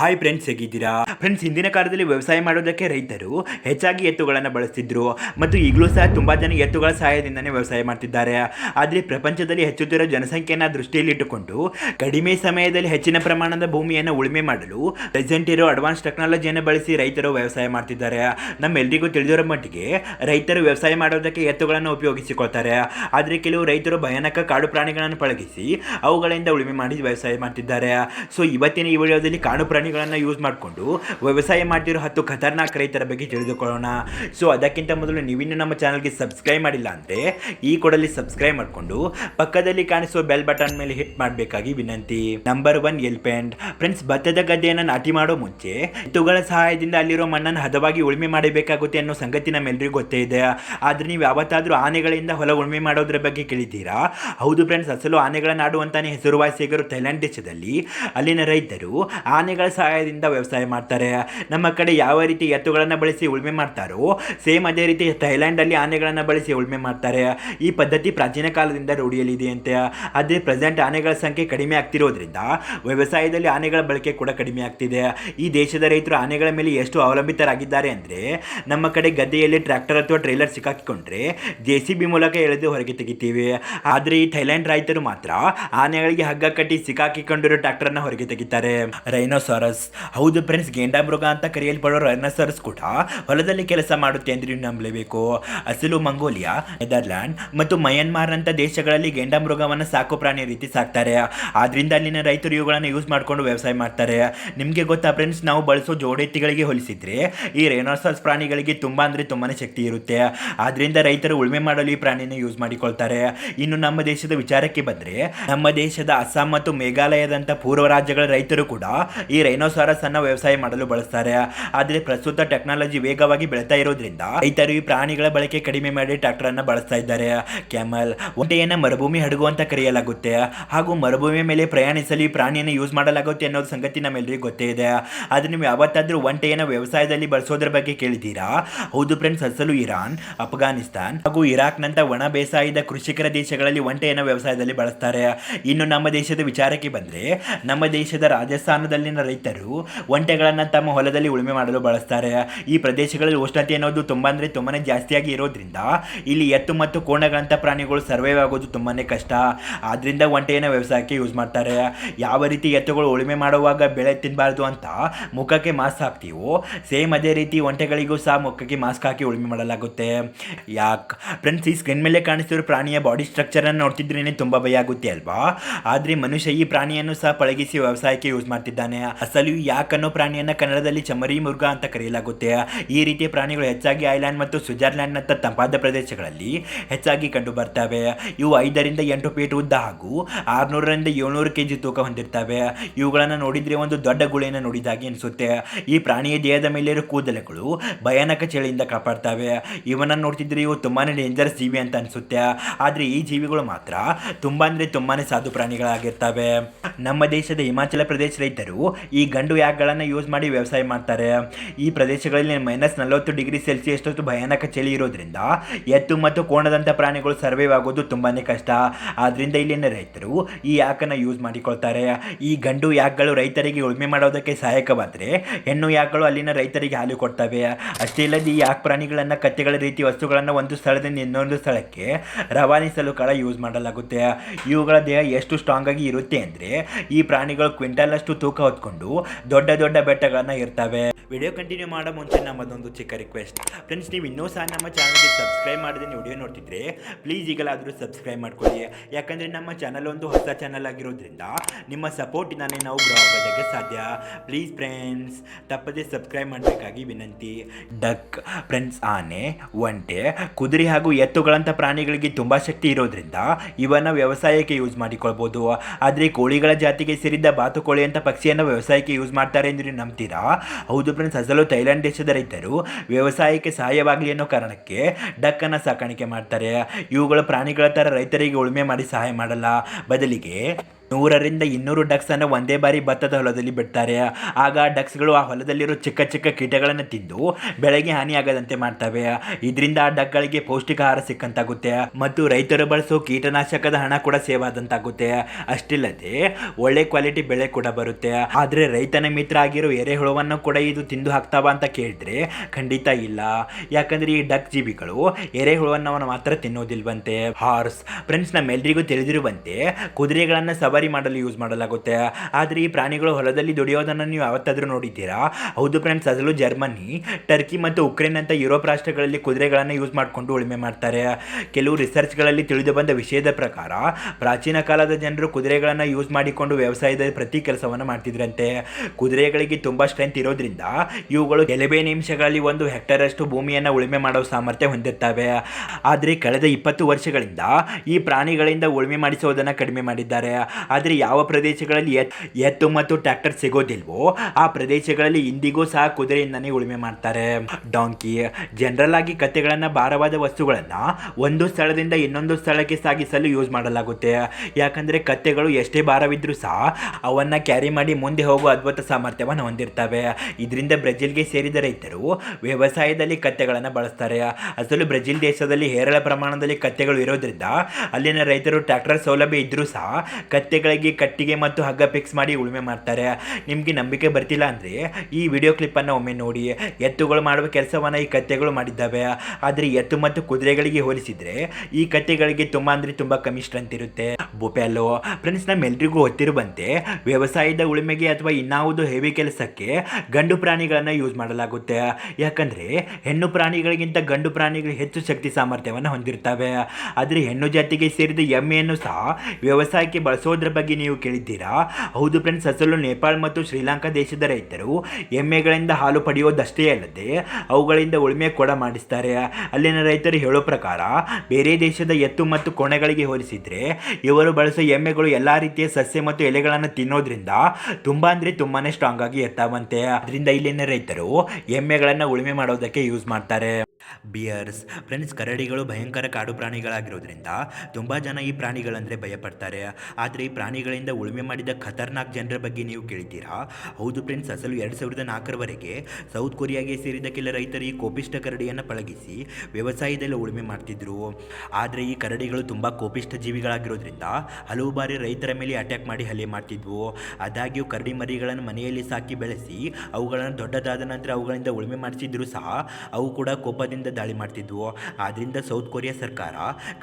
Hi friends ಹೇಗಿದ್ದೀರಾ? Friends ಹಿಂದಿನ ಕಾಲದಲ್ಲಿ ವ್ಯವಸಾಯ ಮಾಡೋದಕ್ಕೆ ರೈತರು ಹೆಚ್ಚಾಗಿ ಎತ್ತುಗಳನ್ನು ಬಳಸ್ತಿದ್ರು. ಮತ್ತು ಈಗಲೂ ಸಹ ತುಂಬ ಜನ ಎತ್ತುಗಳ ಸಹಾಯದಿಂದನೇ ವ್ಯವಸಾಯ ಮಾಡ್ತಿದ್ದಾರೆ. ಆದರೆ ಪ್ರಪಂಚದಲ್ಲಿ ಹೆಚ್ಚುತ್ತಿರೋ ಜನಸಂಖ್ಯೆಯನ್ನು ದೃಷ್ಟಿಯಲ್ಲಿ ಇಟ್ಟುಕೊಂಡು ಕಡಿಮೆ ಸಮಯದಲ್ಲಿ ಹೆಚ್ಚಿನ ಪ್ರಮಾಣದ ಭೂಮಿಯನ್ನು ಉಳುಮೆ ಮಾಡಲು ಪ್ರೆಸೆಂಟ್ ಇರೋ ಅಡ್ವಾನ್ಸ್ ಟೆಕ್ನಾಲಜಿಯನ್ನು ಬಳಸಿ ರೈತರು ವ್ಯವಸಾಯ ಮಾಡ್ತಿದ್ದಾರೆ. ನಮ್ಮೆಲ್ಲರಿಗೂ ತಿಳಿದಿರೋ ಮಟ್ಟಿಗೆ ರೈತರು ವ್ಯವಸಾಯ ಮಾಡೋದಕ್ಕೆ ಎತ್ತುಗಳನ್ನು ಉಪಯೋಗಿಸಿಕೊಳ್ತಾರೆ. ಆದರೆ ಕೆಲವು ರೈತರು ಭಯಾನಕ ಕಾಡು ಪ್ರಾಣಿಗಳನ್ನು ಪಳಗಿಸಿ ಅವುಗಳಿಂದ ಉಳುಮೆ ಮಾಡಿ ವ್ಯವಸಾಯ ಮಾಡ್ತಿದ್ದಾರೆ. ಸೊ ಇವತ್ತಿನ ಈ ವಿಡಿಯೋದಲ್ಲಿ ಕಾಡು ಪ್ರಾಣಿಗಳನ್ನು ಯೂಸ್ ಮಾಡಿಕೊಂಡು ವ್ಯವಸಾಯ ಮಾಡ್ತಿರೋ ಹತ್ತು ಖತರ್ನಾಕ್ ರೈತರ ಬಗ್ಗೆ ತಿಳಿದುಕೊಳ್ಳೋಣ. ಸೊ ಅದಕ್ಕಿಂತ ಮೊದಲು ನೀವಿನ್ನು ನಮ್ಮ ಚಾನಲ್ಗೆ ಸಬ್ಸ್ಕ್ರೈಬ್ ಮಾಡಿಲ್ಲ ಅಂದರೆ ಈ ಕೂಡಲೇ ಸಬ್ಸ್ಕ್ರೈಬ್ ಮಾಡಿಕೊಂಡು ಪಕ್ಕದಲ್ಲಿ ಕಾಣಿಸುವ ಬೆಲ್ ಬಟನ್ ಮೇಲೆ ಹಿಟ್ ಮಾಡಬೇಕಾಗಿ ವಿನಂತಿ. ನಂಬರ್ ಒನ್ ಎಲ್ಪೆಂಟ್ ಫ್ರೆಂಡ್ಸ್ ಭತ್ತದ ಗದ್ದೆಯನ್ನು ನಾಟಿ ಮಾಡೋ ಮುಂಚೆ ಎತ್ತುಗಳ ಸಹಾಯದಿಂದ ಅಲ್ಲಿರೋ ಮಣ್ಣನ್ನು ಹದವಾಗಿ ಉಳುಮೆ ಮಾಡಬೇಕಾಗುತ್ತೆ ಅನ್ನೋ ಸಂಗತಿ ನಮ್ಮೆಲ್ಲರಿಗೂ ಗೊತ್ತೇ ಇದೆ. ಆದ್ರೆ ನೀವು ಯಾವತ್ತಾದ್ರೂ ಆನೆಗಳಿಂದ ಹೊಲ ಉಳುಮೆ ಮಾಡೋದ್ರ ಬಗ್ಗೆ ಕೇಳಿದ್ದೀರಾ? ಹೌದು ಫ್ರೆಂಡ್ಸ್ ಅಸಲು ಆನೆಗಳ ನಾಡು ಅಂತಾನೆ ಹೆಸರುವಾಸಿಯಾಗಿರೋ ಥೈಲ್ಯಾಂಡ್ ದೇಶದಲ್ಲಿ ಅಲ್ಲಿನ ರೈತರು ಆನೆಗಳ ಸಹಾಯದಿಂದ ವ್ಯವಸಾಯ ಮಾಡ್ತಾರೆ. ನಮ್ಮ ಕಡೆ ಯಾವ ರೀತಿ ಎತ್ತುಗಳನ್ನು ಬಳಸಿ ಉಳುಮೆ ಮಾಡ್ತಾರೋ, ಸೇಮ್ ಅದೇ ರೀತಿ ಥೈಲ್ಯಾಂಡಲ್ಲಿ ಆನೆಗಳನ್ನು ಬಳಸಿ ಉಳುಮೆ ಮಾಡ್ತಾರೆ. ಈ ಪದ್ಧತಿ ಪ್ರಾಚೀನ ಕಾಲದಿಂದ ರೂಢಿಯಲ್ಲಿದೆ ಅಂತೆ. ಆದರೆ ಪ್ರೆಸೆಂಟ್ ಆನೆಗಳ ಸಂಖ್ಯೆ ಕಡಿಮೆ ಆಗ್ತಿರೋದ್ರಿಂದ ವ್ಯವಸಾಯದಲ್ಲಿ ಆನೆಗಳ ಬಳಕೆ ಕೂಡ ಕಡಿಮೆ ಆಗ್ತಿದೆ. ಈ ದೇಶದ ರೈತರು ಆನೆಗಳ ಮೇಲೆ ಎಷ್ಟು ಅವಲಂಬಿತರಾಗಿದ್ದಾರೆ ಅಂದರೆ, ನಮ್ಮ ಕಡೆ ಗದ್ದೆಯಲ್ಲಿ ಟ್ರ್ಯಾಕ್ಟರ್ ಅಥವಾ ಟ್ರೈಲರ್ ಸಿಕ್ಕಾಕಿಕೊಂಡ್ರೆ ಜೆ ಸಿ ಬಿ ಮೂಲಕ ಎಳೆದು ಹೊರಗೆ ತೆಗಿತೀವಿ. ಆದರೆ ಈ ಥೈಲ್ಯಾಂಡ್ ರೈತರು ಮಾತ್ರ ಆನೆಗಳಿಗೆ ಹಗ್ಗ ಕಟ್ಟಿ ಸಿಕ್ಕಾಕಿಕೊಂಡಿರೋ ಟ್ರ್ಯಾಕ್ಟರ್ನ ಹೊರಗೆ ತೆಗಿತಾರೆ. ಹೌದು ಫ್ರೆಂಡ್ಸ್ ಗೇಂಡಾಮೃಗ ಅಂತ ಕರೆಯಲ್ಪಡೋ ರೈನೋಸಾರಸ್ ಕೂಡ ಹೊಲದಲ್ಲಿ ಕೆಲಸ ಮಾಡುತ್ತೆ ಅಂದ್ರೆ ನಂಬಲೇಬೇಕು. ಅಸಲು ಮಂಗೋಲಿಯಾ, ನೆದರ್ಲ್ಯಾಂಡ್ ಮತ್ತು ಮಯನ್ಮಾರ್ ಅಂತ ದೇಶಗಳಲ್ಲಿ ಗೇಂಡಾಮೃಗವನ್ನು ಸಾಕು ಪ್ರಾಣಿ ರೀತಿ ಸಾಕ್ತಾರೆ. ಆದ್ರಿಂದ ಅಲ್ಲಿನ ರೈತರು ಇವುಗಳನ್ನು ಯೂಸ್ ಮಾಡ್ಕೊಂಡು ವ್ಯವಸಾಯ ಮಾಡ್ತಾರೆ. ನಿಮಗೆ ಗೊತ್ತಾ ಫ್ರೆಂಡ್ಸ್ ನಾವು ಬಳಸೋ ಜೋಡೆತ್ತಿಗಳಿಗೆ ಹೋಲಿಸಿದ್ರೆ ಈ ರೇನೋಸಾರ್ಸ್ ಪ್ರಾಣಿಗಳಿಗೆ ತುಂಬಾ ಅಂದ್ರೆ ತುಂಬಾನೇ ಶಕ್ತಿ ಇರುತ್ತೆ. ಆದ್ರಿಂದ ರೈತರು ಉಳುಮೆ ಮಾಡಲು ಈ ಪ್ರಾಣಿನ ಯೂಸ್ ಮಾಡಿಕೊಳ್ತಾರೆ. ಇನ್ನು ನಮ್ಮ ದೇಶದ ವಿಚಾರಕ್ಕೆ ಬಂದ್ರೆ ನಮ್ಮ ದೇಶದ ಅಸ್ಸಾಂ ಮತ್ತು ಮೇಘಾಲಯದಂತ ಪೂರ್ವ ರಾಜ್ಯಗಳ ರೈತರು ಕೂಡ ಈ ರೈನೋಸಾರಸ್ ಅನ್ನ ವ್ಯವಸಾಯ ಮಾಡಲು ಬಳಸ್ತಾರೆ. ಆದ್ರೆ ಪ್ರಸ್ತುತ ಟೆಕ್ನಾಲಜಿ ವೇಗವಾಗಿ ಬೆಳೀತಾ ಇರೋದ್ರಿಂದ ರೈತರು ಈ ಪ್ರಾಣಿಗಳ ಬಳಕೆ ಕಡಿಮೆ ಮಾಡಿ ಟ್ರಾಕ್ಟರ್ ಅನ್ನ ಬಳಸ್ತಾ ಇದ್ದಾರೆ. ಕ್ಯಾಮಲ್ ಒಂಟೆಯನ್ನ ಮರುಭೂಮಿ ಹಡಗು ಅಂತ ಕರೆಯಲಾಗುತ್ತೆ. ಹಾಗೂ ಮರುಭೂಮಿಯ ಮೇಲೆ ಪ್ರಯಾಣಿಸಲು ಈ ಪ್ರಾಣಿಯನ್ನು ಯೂಸ್ ಮಾಡಲಾಗುತ್ತೆ ಅನ್ನೋದು ಸಂಗತಿ ನಮ್ಮೆಲ್ಲರಿಗೂ ಗೊತ್ತೇ ಇದೆ. ಆದ್ರೆ ನೀವು ಯಾವತ್ತಾದ್ರೂ ಒಂಟೆಯನ್ನು ವ್ಯವಸಾಯದಲ್ಲಿ ಬಳಸೋದ್ರ ಬಗ್ಗೆ ಕೇಳಿದ್ದೀರಾ? ಹೌದು ಫ್ರೆಂಡ್ಸ್ ಅಸಲು ಇರಾನ್, ಅಫ್ಘಾನಿಸ್ತಾನ್ ಹಾಗೂ ಇರಾಕ್ನಂತ ಒಣ ಬೇಸಾಯದ ಕೃಷಿಕರ ದೇಶಗಳಲ್ಲಿ ಒಂಟೆಯನ್ನು ವ್ಯವಸಾಯದಲ್ಲಿ ಬಳಸ್ತಾರೆ. ಇನ್ನು ನಮ್ಮ ದೇಶದ ವಿಚಾರಕ್ಕೆ ಬಂದ್ರೆ, ನಮ್ಮ ದೇಶದ ರಾಜಸ್ಥಾನದಲ್ಲಿನ ರೈತರು ಒಂಟೆಗಳನ್ನು ತಮ್ಮ ಹೊಲದಲ್ಲಿ ಉಳುಮೆ ಮಾಡಲು ಬಳಸ್ತಾರೆ. ಈ ಪ್ರದೇಶಗಳಲ್ಲಿ ಉಷ್ಣತೆ ಅನ್ನೋದು ತುಂಬಾ ಅಂದರೆ ತುಂಬಾ ಜಾಸ್ತಿಯಾಗಿ ಇರೋದ್ರಿಂದ ಇಲ್ಲಿ ಎತ್ತು ಮತ್ತು ಕೋಣಗಳಂಥ ಪ್ರಾಣಿಗಳು ಸರ್ವೈವ್ ಆಗೋದು ತುಂಬಾನೇ ಕಷ್ಟ. ಆದ್ದರಿಂದ ಒಂಟೆಯನ್ನು ವ್ಯವಸಾಯಕ್ಕೆ ಯೂಸ್ ಮಾಡ್ತಾರೆ. ಯಾವ ರೀತಿ ಎತ್ತುಗಳು ಉಳುಮೆ ಮಾಡುವಾಗ ಬೆಳೆ ತಿನ್ನಬಾರ್ದು ಅಂತ ಮುಖಕ್ಕೆ ಮಾಸ್ಕ್ ಹಾಕ್ತೀವೋ, ಸೇಮ್ ಅದೇ ರೀತಿ ಒಂಟೆಗಳಿಗೂ ಸಹ ಮುಖಕ್ಕೆ ಮಾಸ್ಕ್ ಹಾಕಿ ಉಳುಮೆ ಮಾಡಲಾಗುತ್ತೆ. ಯಾಕೆ? ಫ್ರೆಂಡ್ಸ್, ಈ ಸ್ಕ್ರೀನ್ ಮೇಲೆ ಕಾಣಿಸ್ತಿರೋ ಪ್ರಾಣಿಯ ಬಾಡಿ ಸ್ಟ್ರಕ್ಚರನ್ನು ನೋಡ್ತಿದ್ರೇ ತುಂಬ ಭಯ ಆಗುತ್ತೆ ಅಲ್ವಾ? ಆದರೆ ಮನುಷ್ಯ ಈ ಪ್ರಾಣಿಯನ್ನು ಸಹ ಪಳಗಿಸಿ ವ್ಯವಸಾಯಕ್ಕೆ ಯೂಸ್ ಮಾಡ್ತಿದ್ದಾನೆ. ಅಸಲು ಯಾಕ್ ಅನ್ನೋ ಪ್ರಾಣಿಯನ್ನು ಕನ್ನಡದಲ್ಲಿ ಚಮರಿ ಮೃಗ ಅಂತ ಕರೆಯಲಾಗುತ್ತೆ. ಈ ರೀತಿಯ ಪ್ರಾಣಿಗಳು ಹೆಚ್ಚಾಗಿ ಐಲ್ಯಾಂಡ್ ಮತ್ತು ಸ್ವಿಜರ್ಲ್ಯಾಂಡ್ನಂಥ ತಂಪಾದ ಪ್ರದೇಶಗಳಲ್ಲಿ ಹೆಚ್ಚಾಗಿ ಕಂಡು ಬರ್ತವೆ ಇವು ಐದರಿಂದ ಎಂಟು ಫೀಟ್ ಉದ್ದ ಹಾಗೂ ಆರುನೂರರಿಂದ ಏಳ್ನೂರು ಕೆಜಿ ತೂಕ ಹೊಂದಿರ್ತವೆ. ಇವುಗಳನ್ನು ನೋಡಿದ್ರೆ ಒಂದು ದೊಡ್ಡ ಗುಳೆಯನ್ನು ನೋಡಿದಾಗೆ ಅನಿಸುತ್ತೆ. ಈ ಪ್ರಾಣಿಯ ದೇಹದ ಮೇಲಿರೋ ಕೂದಲುಗಳು ಭಯಾನಕ ಚಳಿಯಿಂದ ಕಾಪಾಡ್ತವೆ. ಇವನನ್ನು ನೋಡ್ತಿದ್ರೆ ಇವು ತುಂಬಾನೇ ಡೇಂಜರಸ್ ಜೀವಿ ಅಂತ ಅನಿಸುತ್ತೆ. ಆದರೆ ಈ ಜೀವಿಗಳು ಮಾತ್ರ ತುಂಬಾ ಅಂದರೆ ತುಂಬಾ ಸಾಧು ಪ್ರಾಣಿಗಳಾಗಿರ್ತವೆ. ನಮ್ಮ ದೇಶದ ಹಿಮಾಚಲ ಪ್ರದೇಶ ರೈತರು ಗಂಡು ಯಾಕ್ಗಳನ್ನು ಯೂಸ್ ಮಾಡಿ ವ್ಯವಸಾಯ ಮಾಡ್ತಾರೆ? ಈ ಪ್ರದೇಶಗಳಲ್ಲಿ ಮೈನಸ್ ನಲವತ್ತು ಡಿಗ್ರಿ ಸೆಲ್ಸಿಯಸ್ ಅಷ್ಟು ಭಯಾನಕ ಚಳಿ ಇರೋದ್ರಿಂದ ಎತ್ತು ಮತ್ತು ಕೋಣದಂಥ ಪ್ರಾಣಿಗಳು ಸರ್ವೈವ್ ಆಗೋದು ತುಂಬಾ ಕಷ್ಟ. ಆದ್ರಿಂದ ಇಲ್ಲಿನ ರೈತರು ಈ ಯಾಕನ್ನು ಯೂಸ್ ಮಾಡಿಕೊಳ್ತಾರೆ? ಈ ಗಂಡು ಯಾಕ್ಗಳು ರೈತರಿಗೆ ಉಳುಮೆ ಮಾಡೋದಕ್ಕೆ ಸಹಾಯಕವಾದರೆ ಹೆಣ್ಣು ಯಾಕ್ಗಳು ಅಲ್ಲಿನ ರೈತರಿಗೆ ಹಾಲು ಕೊಡ್ತವೆ. ಅಷ್ಟೇ ಇಲ್ಲದೆ ಈ ಯಾಕ್ ಪ್ರಾಣಿಗಳನ್ನು ಕತ್ತೆಗಳ ರೀತಿ ವಸ್ತುಗಳನ್ನು ಒಂದು ಸ್ಥಳದಿಂದ ಇನ್ನೊಂದು ಸ್ಥಳಕ್ಕೆ ರವಾನಿಸಲು ಕೂಡ ಯೂಸ್ ಮಾಡಲಾಗುತ್ತೆ. ಇವುಗಳ ದೇಹ ಎಷ್ಟು ಸ್ಟ್ರಾಂಗ್ ಆಗಿ ಇರುತ್ತೆ ಅಂದರೆ ಈ ಪ್ರಾಣಿಗಳು ಕ್ವಿಂಟಲ್ ಅಷ್ಟು ತೂಕ ಹೊತ್ಕೊಂಡು ದೊಡ್ಡ ದೊಡ್ಡ ಬೆಟ್ಟಗಳನ್ನ ಇರ್ತವೆ. ವಿಡಿಯೋ ಕಂಟಿನ್ಯೂ ಮಾಡೋ ಮುಂಚೆ ನಮ್ಮದೊಂದು ಚಿಕ್ಕ ರಿಕ್ವೆಸ್ಟ್ ಫ್ರೆಂಡ್ಸ್ ನೀವು ಇನ್ನೂ ಸಹ ನಮ್ಮ ಚಾನಲ್ಗೆ ಸಬ್ಸ್ಕ್ರೈಬ್ ಮಾಡದೆ ವಿಡಿಯೋ ನೋಡ್ತಿದ್ರೆ ಪ್ಲೀಸ್ ಈಗಲಾದರೂ ಸಬ್ಸ್ಕ್ರೈಬ್ ಮಾಡ್ಕೊಳ್ಳಿ. ಯಾಕಂದರೆ ನಮ್ಮ ಚಾನಲ್ ಒಂದು ಹೊಸ ಚಾನಲ್ ಆಗಿರೋದ್ರಿಂದ, ನಿಮ್ಮ ಸಪೋರ್ಟಿಂದಾನೇ ನಾವು ಗ್ರೋ ಆಗೋದಕ್ಕೆ ಸಾಧ್ಯ. ಪ್ಲೀಸ್ ಫ್ರೆಂಡ್ಸ್ ತಪ್ಪದೆ ಸಬ್ಸ್ಕ್ರೈಬ್ ಮಾಡಬೇಕಾಗಿ ವಿನಂತಿ. ಡಕ್ ಫ್ರೆಂಡ್ಸ್ ಆನೆ, ಒಂಟೆ, ಕುದುರೆ ಹಾಗೂ ಎತ್ತುಗಳಂಥ ಪ್ರಾಣಿಗಳಿಗೆ ತುಂಬ ಶಕ್ತಿ ಇರೋದ್ರಿಂದ ಇವನ್ನ ವ್ಯವಸಾಯಕ್ಕೆ ಯೂಸ್ ಮಾಡಿಕೊಳ್ಬೋದು. ಆದರೆ ಕೋಳಿಗಳ ಜಾತಿಗೆ ಸೇರಿದ ಬಾತುಕೋಳಿ ಅಂತ ಪಕ್ಷಿಯನ್ನು ವ್ಯವಸಾಯಕ್ಕೆ ಯೂಸ್ ಮಾಡ್ತಾರೆ ಎಂದು ನಂಬ್ತೀರಾ? ಹೌದು ಫ್ರೆಂಡ್ಸ್ ಅಸಲು ಥೈಲ್ಯಾಂಡ್ ದೇಶದ ರೈತರು ವ್ಯವಸಾಯಕ್ಕೆ ಸಹಾಯವಾಗಲಿ ಅನ್ನೋ ಕಾರಣಕ್ಕೆ ಡಕ್ಕನ ಸಾಕಾಣಿಕೆ ಮಾಡ್ತಾರೆ. ಇವುಗಳ ಪ್ರಾಣಿಗಳ ಥರ ರೈತರಿಗೆ ಉಳುಮೆ ಮಾಡಿ ಸಹಾಯ ಮಾಡಲ್ಲ. ಬದಲಿಗೆ ನೂರರಿಂದ ಇನ್ನೂರು ಡಕ್ಸ್ ಅನ್ನು ಒಂದೇ ಬಾರಿ ಭತ್ತದ ಹೊಲದಲ್ಲಿ ಬಿಡ್ತಾರೆ. ಆಗ ಡಕ್ಸ್ಗಳು ಆ ಹೊಲದಲ್ಲಿರೋ ಚಿಕ್ಕ ಚಿಕ್ಕ ಕೀಟಗಳನ್ನು ತಿಂದು ಬೆಳೆಗೆ ಹಾನಿಯಾಗದಂತೆ ಮಾಡ್ತವೆ. ಇದರಿಂದ ಆ ಡಕ್ಗಳಿಗೆ ಪೌಷ್ಟಿಕ ಆಹಾರ ಸಿಕ್ಕಂತಾಗುತ್ತೆ ಮತ್ತು ರೈತರು ಬಳಸೋ ಕೀಟನಾಶಕದ ಹಣ ಕೂಡ ಸೇವ್ ಆದಂತಾಗುತ್ತೆ. ಅಷ್ಟಿಲ್ಲದೆ ಒಳ್ಳೆ ಕ್ವಾಲಿಟಿ ಬೆಳೆ ಕೂಡ ಬರುತ್ತೆ. ಆದರೆ ರೈತನ ಮಿತ್ರ ಆಗಿರೋ ಎರೆಹುಳವನ್ನು ಕೂಡ ಇದು ತಿಂದು ಹಾಕ್ತಾವ ಅಂತ ಕೇಳಿದ್ರೆ ಖಂಡಿತ ಇಲ್ಲ. ಯಾಕಂದ್ರೆ ಈ ಡಕ್ ಜೀವಿಗಳು ಎರೆಹುಳವನ್ನು ಮಾತ್ರ ತಿನ್ನೋದಿಲ್ವಂತೆ. ಹಾರ್ಸ್ ಫ್ರೆಂಡ್ಸ್ ನಮ್ಮೆಲ್ರಿಗೂ ತಿಳಿದಿರುವಂತೆ ಕುದುರೆಗಳನ್ನು ಸವಾರಿ ಮಾಡಲು ಯೂಸ್ ಮಾಡಲಾಗುತ್ತೆ. ಆದರೆ ಈ ಪ್ರಾಣಿಗಳು ಹೊಲದಲ್ಲಿ ದುಡಿಯೋದನ್ನು ನೀವು ಯಾವತ್ತಾದರೂ ನೋಡಿದ್ದೀರಾ? ಹೌದು ಫ್ರೆಂಡ್ಸ್ ಅದರಲ್ಲೂ ಜರ್ಮನಿ ಟರ್ಕಿ ಮತ್ತು ಉಕ್ರೇನ್ ಅಂತ ಯುರೋಪ್ ರಾಷ್ಟ್ರಗಳಲ್ಲಿ ಕುದುರೆಗಳನ್ನು ಯೂಸ್ ಮಾಡಿಕೊಂಡು ಉಳುಮೆ ಮಾಡ್ತಾರೆ. ಕೆಲವು ರಿಸರ್ಚ್ಗಳಲ್ಲಿ ತಿಳಿದು ಬಂದ ವಿಷಯದ ಪ್ರಕಾರ, ಪ್ರಾಚೀನ ಕಾಲದ ಜನರು ಕುದುರೆಗಳನ್ನು ಯೂಸ್ ಮಾಡಿಕೊಂಡು ವ್ಯವಸಾಯದ ಪ್ರತಿ ಕೆಲಸವನ್ನು ಮಾಡ್ತಿದ್ರಂತೆ. ಕುದುರೆಗಳಿಗೆ ತುಂಬ ಸ್ಟ್ರೆಂತ್ ಇರೋದ್ರಿಂದ ಇವುಗಳು ಕೆಲವೇ ನಿಮಿಷಗಳಲ್ಲಿ ಒಂದು ಹೆಕ್ಟರ್ ಅಷ್ಟು ಭೂಮಿಯನ್ನು ಉಳುಮೆ ಮಾಡೋ ಸಾಮರ್ಥ್ಯ ಹೊಂದಿರ್ತವೆ. ಆದರೆ ಕಳೆದ ಇಪ್ಪತ್ತು ವರ್ಷಗಳಿಂದ ಈ ಪ್ರಾಣಿಗಳಿಂದ ಉಳುಮೆ ಮಾಡಿಸೋದನ್ನು ಕಡಿಮೆ ಮಾಡಿದ್ದಾರೆ. ಆದರೆ ಯಾವ ಪ್ರದೇಶಗಳಲ್ಲಿ ಎತ್, ಎತ್ತು ಮತ್ತು ಟ್ರ್ಯಾಕ್ಟರ್ ಸಿಗೋದಿಲ್ವೋ, ಆ ಪ್ರದೇಶಗಳಲ್ಲಿ ಇಂದಿಗೂ ಸಹ ಕುದುರೆಯಿಂದನೇ ಉಳುಮೆ ಮಾಡ್ತಾರೆ. ಡಾಂಕಿ, ಜನರಲ್ ಆಗಿ ಕತ್ತೆಗಳನ್ನು ಭಾರವಾದ ವಸ್ತುಗಳನ್ನು ಒಂದು ಸ್ಥಳದಿಂದ ಇನ್ನೊಂದು ಸ್ಥಳಕ್ಕೆ ಸಾಗಿಸಲು ಯೂಸ್ ಮಾಡಲಾಗುತ್ತೆ. ಯಾಕಂದರೆ ಕತ್ತೆಗಳು ಎಷ್ಟೇ ಭಾರವಿದ್ರೂ ಸಹ ಅವನ್ನ ಕ್ಯಾರಿ ಮಾಡಿ ಮುಂದೆ ಹೋಗುವ ಅದ್ಭುತ ಸಾಮರ್ಥ್ಯವನ್ನು ಹೊಂದಿರ್ತವೆ. ಇದರಿಂದ ಬ್ರೆಜಿಲ್ಗೆ ಸೇರಿದ ರೈತರು ವ್ಯವಸಾಯದಲ್ಲಿ ಕತ್ತೆಗಳನ್ನು ಬಳಸ್ತಾರೆ. ಅಸಲು ಬ್ರೆಜಿಲ್ ದೇಶದಲ್ಲಿ ಹೇರಳ ಪ್ರಮಾಣದಲ್ಲಿ ಕತ್ತೆಗಳು ಇರೋದ್ರಿಂದ ಅಲ್ಲಿನ ರೈತರು ಟ್ರ್ಯಾಕ್ಟರ್ ಸೌಲಭ್ಯ ಇದ್ದರೂ ಸಹ ಕತ್ತೆಗಳಿಗೆ ಕಟ್ಟಿಗೆ ಮತ್ತು ಹಗ್ಗ ಫಿಕ್ಸ್ ಮಾಡಿ ಉಳುಮೆ ಮಾಡ್ತಾರೆ. ನಿಮಗೆ ನಂಬಿಕೆ ಬರ್ತಿಲ್ಲ ಅಂದರೆ ಈ ವಿಡಿಯೋ ಕ್ಲಿಪ್ಪನ್ನು ಒಮ್ಮೆ ನೋಡಿ. ಎತ್ತುಗಳು ಮಾಡುವ ಕೆಲಸವನ್ನು ಈ ಕತ್ತೆಗಳು ಮಾಡಿದ್ದಾವೆ. ಆದರೆ ಎತ್ತು ಮತ್ತು ಕುದುರೆಗಳಿಗೆ ಹೋಲಿಸಿದರೆ ಈ ಕತ್ತೆಗಳಿಗೆ ತುಂಬ ಅಂದರೆ ತುಂಬ ಕಮ್ಮಿ ಸ್ಟ್ರೆಂತ್ ಇರುತ್ತೆ ಬೊಪ್ಯಾಲೋ ಫ್ರೆಂಡ್ಸ್ ನಮ್ಮೆಲ್ಲರಿಗೂ ಗೊತ್ತಿರುವಂತೆ ವ್ಯವಸಾಯದ ಉಳುಮೆಗೆ ಅಥವಾ ಇನ್ನಾವುದು ಹೆವಿ ಕೆಲಸಕ್ಕೆ ಗಂಡು ಪ್ರಾಣಿಗಳನ್ನು ಯೂಸ್ ಮಾಡಲಾಗುತ್ತೆ. ಯಾಕಂದರೆ ಹೆಣ್ಣು ಪ್ರಾಣಿಗಳಿಗಿಂತ ಗಂಡು ಪ್ರಾಣಿಗಳು ಹೆಚ್ಚು ಶಕ್ತಿ ಸಾಮರ್ಥ್ಯವನ್ನು ಹೊಂದಿರ್ತವೆ ಆದರೆ ಹೆಣ್ಣು ಜಾತಿಗೆ ಸೇರಿದ ಎಮ್ಮೆಯನ್ನು ಸಹ ವ್ಯವಸಾಯಕ್ಕೆ ಬಳಸೋದ್ರ ಬಗ್ಗೆ ನೀವು ಕೇಳಿದ್ದೀರಾ? ಹೌದು ಫ್ರೆಂಡ್ಸ್ ಅಸಲು ನೇಪಾಳ ಮತ್ತು ಶ್ರೀಲಂಕಾ ದೇಶದ ರೈತರು ಎಮ್ಮೆಗಳಿಂದ ಹಾಲು ಪಡೆಯೋದಷ್ಟೇ ಅಲ್ಲದೆ ಅವುಗಳಿಂದ ಉಳುಮೆ ಕೂಡ ಮಾಡಿಸ್ತಾರೆ. ಅಲ್ಲಿನ ರೈತರು ಹೇಳೋ ಪ್ರಕಾರ ಬೇರೆ ದೇಶದ ಎತ್ತು ಮತ್ತು ಕೋಣೆಗಳಿಗೆ ಹೋಲಿಸಿದ್ರೆ ಇವರು ಬಳಸೋ ಎಮ್ಮೆಗಳು ಎಲ್ಲ ರೀತಿಯ ಸಸ್ಯ ಮತ್ತು ಎಲೆಗಳನ್ನು ತಿನ್ನೋದ್ರಿಂದ ತುಂಬ ಅಂದರೆ ತುಂಬಾ ಸ್ಟ್ರಾಂಗ್ ಆಗಿ ಎತ್ತಾವಂತೆ. ಅದರಿಂದ ಇಲ್ಲಿನ ರೈತರು ಎಮ್ಮೆಗಳನ್ನು ಉಳುಮೆ ಮಾಡೋದಕ್ಕೆ ಯೂಸ್ ಮಾಡ್ತಾರೆ. ಬಿಯರ್ಸ್ ಫ್ರೆಂಡ್ಸ್ ಕರಡಿಗಳು ಭಯಂಕರ ಕಾಡು ಪ್ರಾಣಿಗಳಾಗಿರೋದ್ರಿಂದ ತುಂಬ ಜನ ಈ ಪ್ರಾಣಿಗಳಂದರೆ ಭಯಪಡ್ತಾರೆ. ಆದರೆ ಈ ಪ್ರಾಣಿಗಳಿಂದ ಉಳುಮೆ ಮಾಡಿದ ಖತರ್ನಾಕ್ ಜನರ ಬಗ್ಗೆ ನೀವು ಕೇಳಿದ್ದೀರಾ ಹೌದು ಫ್ರೆಂಡ್ಸ್ ಅಸಲು ಎರಡು ಸಾವಿರದ ನಾಲ್ಕರವರೆಗೆ ಸೌತ್ ಕೊರಿಯಾಗೆ ಸೇರಿದ ಕೆಲ ರೈತರು ಈ ಕೋಪಿಷ್ಟ ಕರಡಿಯನ್ನು ಪಳಗಿಸಿ ವ್ಯವಸಾಯದಲ್ಲಿ ಉಳುಮೆ ಮಾಡ್ತಿದ್ರು. ಆದರೆ ಈ ಕರಡಿಗಳು ತುಂಬ ಕೋಪಿಷ್ಟ ಜೀವಿಗಳಾಗಿರೋದ್ರಿಂದ ಹಲವು ಬಾರಿ ರೈತರ ಮೇಲೆ ಅಟ್ಯಾಕ್ ಮಾಡಿ ಹಲ್ಲೆ ಮಾಡ್ತಿದ್ವು. ಆದಾಗ್ಯೂ ಕರಡಿ ಮರಿಗಳನ್ನು ಮನೆಯಲ್ಲಿ ಸಾಕಿ ಬೆಳೆಸಿ ಅವುಗಳನ್ನು ದೊಡ್ಡದಾದ ನಂತರ ಅವುಗಳಿಂದ ಉಳುಮೆ ಮಾಡಿಸಿದ್ರು ಸಹ ಅವು ಕೂಡ ಕೋಪದಿಂದ ದಾಳಿ ಮಾಡ್ತಿದ್ವು. ಆದ್ದರಿಂದ ಸೌತ್ ಕೊರಿಯಾ ಸರ್ಕಾರ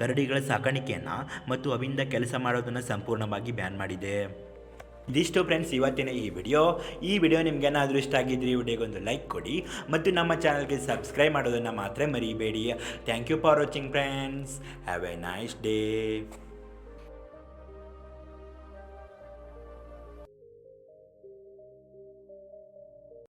ಕರಡಿಗಳ ಸಾಕಾಣಿಕೆಯನ್ನು ಮತ್ತು ಅವಿಂದ ಕೆಲಸ ಮಾಡೋದನ್ನು ಸಂಪೂರ್ಣವಾಗಿ ಬ್ಯಾನ್ ಮಾಡಿದೆ. ಇದಿಷ್ಟು ಫ್ರೆಂಡ್ಸ್ ಇವತ್ತಿನ ಈ ವಿಡಿಯೋ ಈ ವಿಡಿಯೋ ನಿಮಗೇನಾದರೂ ಇಷ್ಟ ಆಗಿದ್ರೆ ಈ ವಿಡಿಯೋಗೊಂದು ಲೈಕ್ ಕೊಡಿ ಮತ್ತು ನಮ್ಮ ಚಾನಲ್ಗೆ ಸಬ್ಸ್ಕ್ರೈಬ್ ಮಾಡೋದನ್ನು ಮಾತ್ರ ಮರಿಬೇಡಿ. Thank you for watching friends have a nice day